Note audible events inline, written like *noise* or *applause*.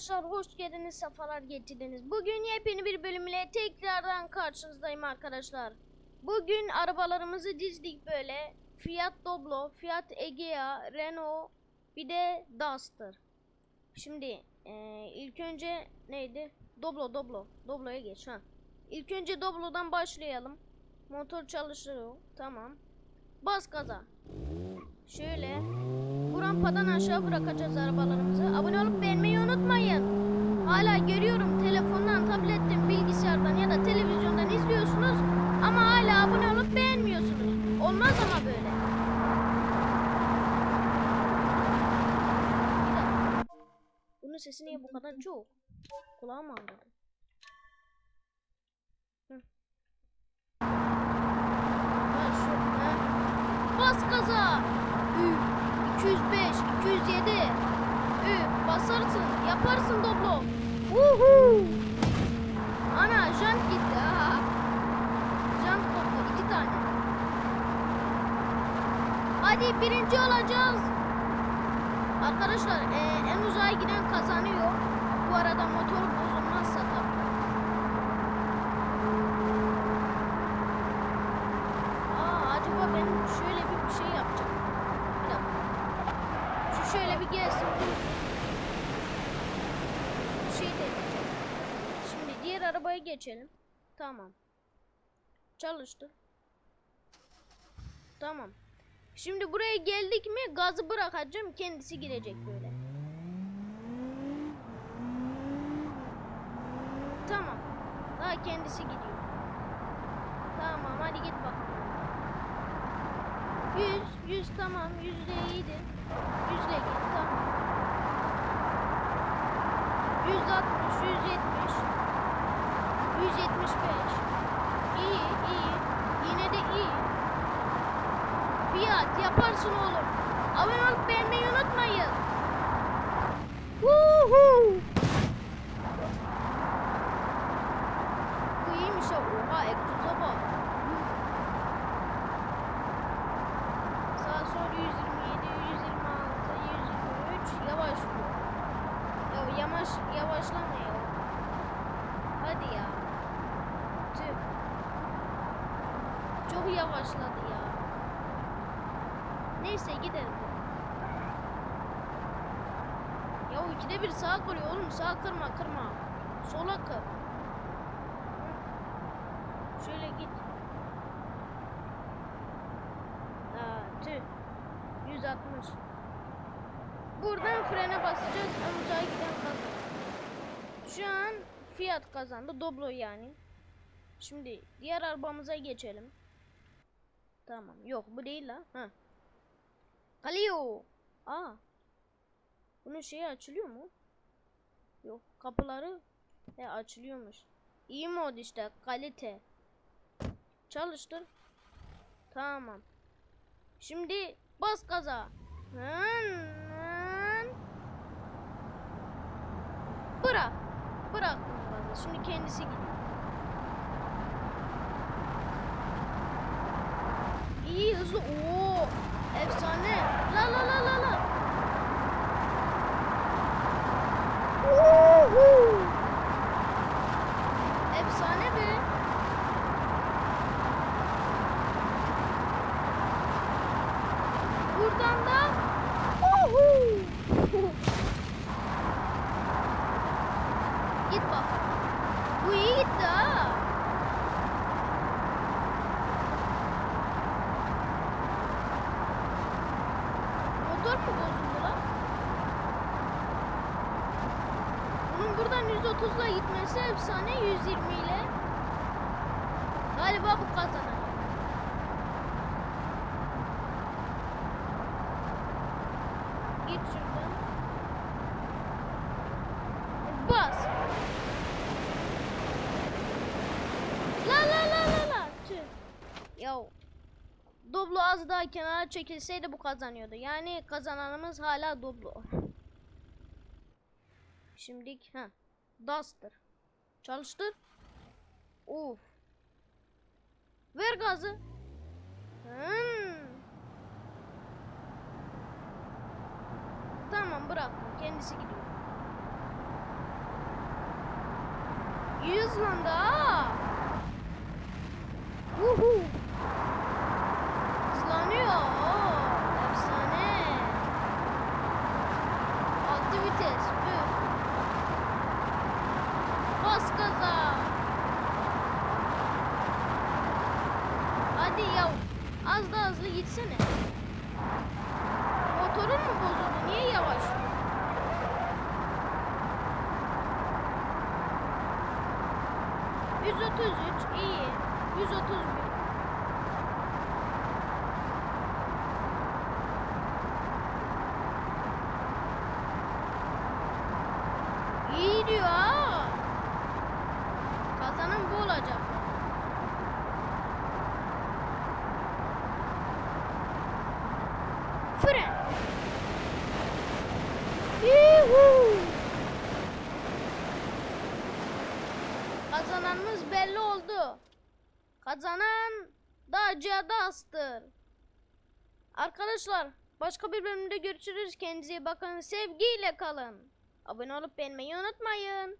arkadaşlar hoş geldiniz sefalar getirdiniz. Bugün yepyeni bir bölümle tekrardan karşınızdayım arkadaşlar. Bugün arabalarımızı dizdik böyle. Fiat Doblo, Fiat Egea, Renault bir de Duster. Şimdi eee, ilk önce neydi? Doblo Doblo. Doblo'ya geç ha. İlk önce Doblo'dan başlayalım. Motor çalışıyor. Tamam. Bas gaza. Şöyle. Bu rampadan aşağı bırakacağız arabalarımızı. Abone olup beğenmeyi unutmayın. Hala görüyorum telefondan, tabletten, bilgisayardan ya da televizyondan izliyorsunuz. Ama hala abone olup beğenmiyorsunuz. Olmaz ama böyle. Bunun sesi niye bu kadar çok? Kulağım ağrıdı. Bas gaza. Üf. 205, 207. Üf, basarsın, yaparsın doblo. Uhu. Ana jant gitti ha. Jant koptu iki tane. Hadi birinci olacağız. Arkadaşlar eee, en uzağa giden kazanıyor. Bu arada motor bozulmazsa tabii. Aa, acaba ben şöyle bir, bir şey yapacağım. Bir dakika. Şu Şimdi diğer arabaya geçelim. Tamam. Çalıştı. Tamam. Şimdi buraya geldik mi gazı bırakacağım kendisi girecek böyle. Tamam. Daha kendisi gidiyor. Tamam hadi git bakalım. 100, 100 tamam. 100 de iyiydi. 100 ile git tamam. 160, 170. 175. İyi, iyi. Yine de iyi. Fiyat yaparsın oğlum. Abone olup beğenmeyi unutmayın. Woohoo! Bu iyiymiş ya. Oha egzoza bak. Sağ sol 127, 126, 123 yavaş gidiyor. Ya yavaş yavaşlama ya. Hadi ya. Tüh. Yavaşladı ya. Neyse gidelim. Ya o ikide bir sağa kırıyor oğlum sağa kırma kırma. Sola kır. Şöyle git. Aa, tüh. 160. Buradan frene basacağız. En uzağa giden kazanır. Şu an Fiat kazandı. Doblo yani. Şimdi diğer arabamıza geçelim. Tamam. Yok bu değil la. Ha. Kalıyor. Aa. Bunun şeyi açılıyor mu? Yok. Kapıları he, açılıyormuş. İyi mod işte. Kalite. Çalıştır. Tamam. Şimdi bas gaza. Bırak. Bırak. Şimdi kendisi gidiyor. İyi hızlı. Oo. Efsane. La la la la la. Woohoo. Efsane be. Buradan da Woohoo. *laughs* %4 mu bozuldu lan? Bunun buradan %30'la gitmesi efsane 120 ile. Galiba bu kazanır. Git şuradan. Bas. Doblo az daha kenara çekilseydi bu kazanıyordu. Yani kazananımız hala Doblo. Şimdilik ha. Duster. Çalıştır. Of. Ver gazı. Hmm. Tamam bırak. Kendisi gidiyor. İyi hızlandı ha. Uhu. Hızlanıyor. Oo, efsane. Altı vites. Üf. Bas gaza. Hadi yav. Az daha hızlı gitsene. Motorun mu bozuldu? Niye yavaş? Yüz otuz üç iyi. Yüz otuz bir. İyi diyor ha. Kazanan bu olacak. Fren. Yuhuu. Kazananımız belli oldu. Kazanan Dacia Duster. Arkadaşlar başka bir bölümde görüşürüz. Kendinize iyi bakın. Sevgiyle kalın. Abone olup beğenmeyi unutmayın.